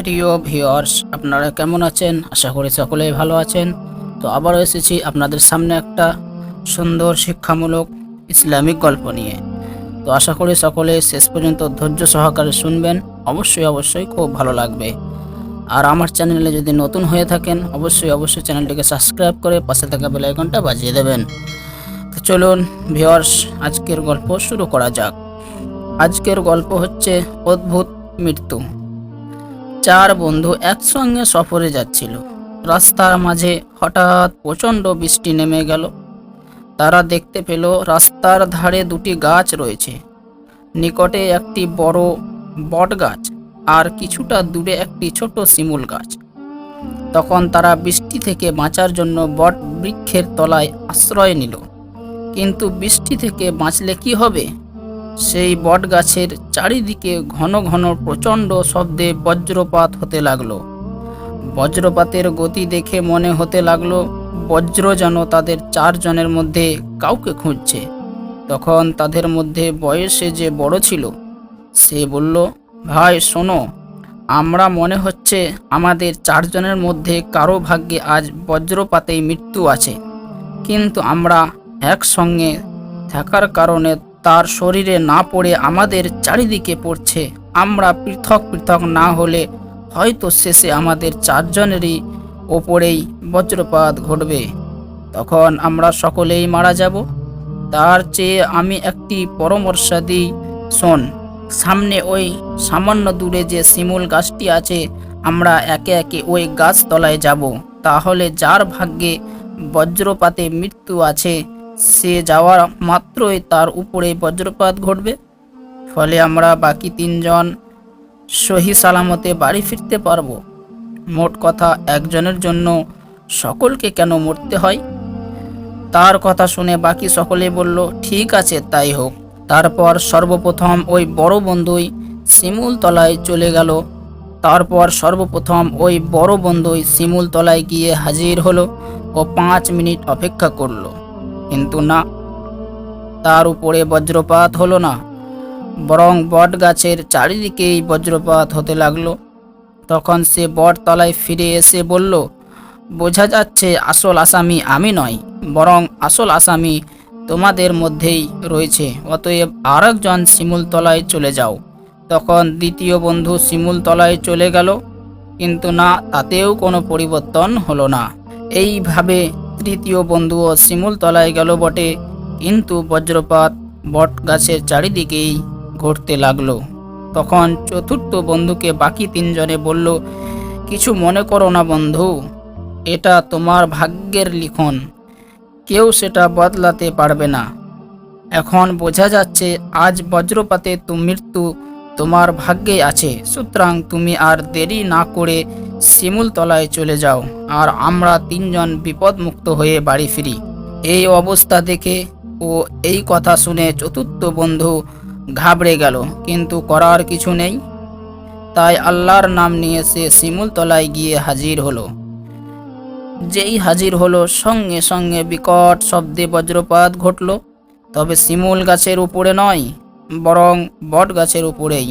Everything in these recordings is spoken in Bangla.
প্রিয় ভিউয়ার্স আপনারা কেমন আছেন? আশা করি সকলেই ভালো আছেন। তো আবারও এসেছি আপনাদের সামনে একটা সুন্দর শিক্ষামূলক ইসলামিক গল্প নিয়ে। তো আশা করি সকলে শেষ পর্যন্ত ধৈর্য সহকারে শুনবেন। অবশ্যই অবশ্যই খুব ভালো লাগবে। আর আমার চ্যানেলে যদি নতুন হয়ে থাকেন, অবশ্যই অবশ্যই চ্যানেলটিকে সাবস্ক্রাইব করে পাশে থাকা বেল আইকনটা বাজিয়ে দেবেন। তো চলুন ভিউয়ার্স আজকের গল্প শুরু করা যাক। আজকের গল্প হচ্ছে অদ্ভুত মৃত্যু। চার বন্ধু একসঙ্গে সফরে যাচ্ছিল। রাস্তার মাঝে হঠাৎ প্রচণ্ড বৃষ্টি নেমে গেল। তারা দেখতে পেল রাস্তার ধারে দুটি গাছ রয়েছে। নিকটে একটি বড় বট গাছ আর কিছুটা দূরে একটি ছোট শিমুল গাছ। তখন তারা বৃষ্টি থেকে বাঁচার জন্য বট বৃক্ষের তলায় আশ্রয় নিল। কিন্তু বৃষ্টি থেকে বাঁচলে কি হবে? সেই বট গাছের চারিদিকে ঘন ঘন প্রচণ্ড শব্দে বজ্রপাত হতে লাগল। বজ্রপাতের গতি দেখে মনে হতে লাগল, বজ্র যেন তাদের চারজনের মধ্যে কাউকে খুঁজছে। তখন তাদের মধ্যে বয়সে যে বড় ছিল, সে বলল, ভাই, শোনো, আমরা মনে হচ্ছে আমাদের চারজনের মধ্যে কারও ভাগ্যে আজ বজ্রপাতেই মৃত্যু আছে। কিন্তু আমরা একসঙ্গে থাকার কারণে তার শরীরে না পড়ে আমাদের চারিদিকে পড়ছে। আমরা পৃথক পৃথক না হলে হয়তো শেষে আমাদের চারজনেরই ওপরেই বজ্রপাত ঘটবে। তখন আমরা সকলেই মারা যাব। তার চেয়ে আমি একটি পরামর্শ দিই শোন, সামনে ওই সামান্য দূরে যে শিমুল গাছটি আছে, আমরা একে একে ওই গাছ তলায় যাব। তাহলে যার ভাগ্যে বজ্রপাতে মৃত্যু আছে সে যাওয়ার মাত্রই তার উপরে বজ্রপাত ঘটবে। ফলে আমরা বাকি তিনজন সহি সালামতে বাড়ি ফিরতে পারব। মোট কথা, একজনের জন্য সকলকে কেন মরতে হয়? তার কথা শুনে বাকি সকলে বলল, ঠিক আছে, তাই হোক। তারপর সর্বপ্রথম ওই বড় বন্ধুই শিমুল তলায় চলে গেল। তারপর সর্বপ্রথম ওই বড় বন্ধুই শিমুল তলায় গিয়ে হাজির হলো ও পাঁচ মিনিট অপেক্ষা করল। কিন্তু না। তার উপরে বজ্রপাত হলো না। বরং বট গাছের চারিদিকেই বজ্রপাত হতে লাগল। তখন সে বট তলায় ফিরে এসে বলল, বোঝা যাচ্ছে আসল আসামি আমি নয় বরং আসল আসামি তোমাদের মধ্যেই রয়েছে। অতএব আরেকজন শিমুল তলায় চলে যাও। তখন দ্বিতীয় বন্ধু শিমুল তলায় চলে গেল, কিন্তু না, তাতেও কোনো পরিবর্তন হলো না। এইভাবে তৃতীয় বন্ধুও শিমুল তলায় গেল বটে। কিন্তু বজ্রপাত বট গাছের চারিদিকেই ঘটতে লাগল। তখন চতুর্থ বন্ধুকে বাকি তিনজনে বলল, কিছু মনে করো না বন্ধু, এটা তোমার ভাগ্যের লিখন। কেউ সেটা বদলাতে পারবে না। এখন বোঝা যাচ্ছে আজ বজ্রপাতে তো মৃত্যু তোমার ভাগ্যে আছে। সুতরাং তুমি আর দেরি না করে শিমুল তলায় চলে যাও, আর আমরা তিনজন বিপদমুক্ত হয়ে বাড়ি ফিরি। এই অবস্থা দেখে ও এই কথা শুনে চতুর্থ বন্ধু ঘাবড়ে গেল, কিন্তু করার কিছু নেই। তাই আল্লাহর নাম নিয়ে সে শিমুল তলায় গিয়ে হাজির হলো। যেই হাজির হলো, সঙ্গে সঙ্গে বিকট শব্দে বজ্রপাত ঘটল। তবে শিমুল গাছের উপরে নয়, বরং বট গাছের উপরেই।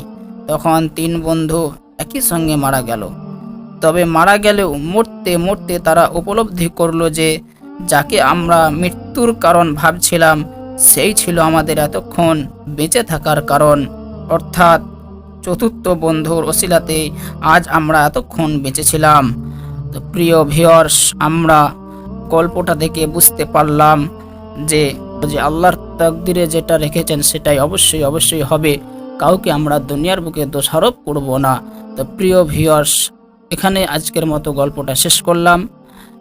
তখন তিন বন্ধু একই সঙ্গে মারা গেল। তবে মারা গেলেও মরতে মরতে তারা উপলব্ধি করল যে, যাকে আমরা মৃত্যুর কারণ ভাবছিলাম, সেই ছিল আমাদের এতক্ষণ বেঁচে থাকার কারণ। অর্থাৎ চতুর্থ বন্ধুর অশিলাতে আজ আমরা এতক্ষণ বেঁচেছিলাম। তো প্রিয় ভিওর্স আমরা গল্পটা দেখে বুঝতে পারলাম যে যে আল্লাহর তাকদিরে যেটা রেখেছেন সেটাই অবশ্যই অবশ্যই হবে। কাউকে আমরা দুনিয়ার বুকে দোষারোপ করব না। তো প্রিয় ভিওর্স এখানে আজকের মতো গল্পটা শেষ করলাম।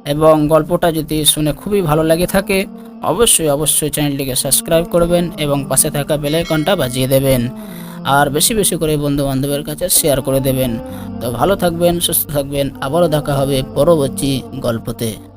এবং গল্পটা যদি শুনে খুবই ভালো লাগে থাকে, অবশ্যই অবশ্যই চ্যানেলটিকে সাবস্ক্রাইব করবেন এবং পাশে থাকা বেলাইকনটা বাজিয়ে দেবেন। আর বেশি বেশি করে বন্ধু বান্ধবের কাছে শেয়ার করে দেবেন। তো ভালো থাকবেন, সুস্থ থাকবেন। আবারও দেখা হবে পরবর্তী গল্পতে।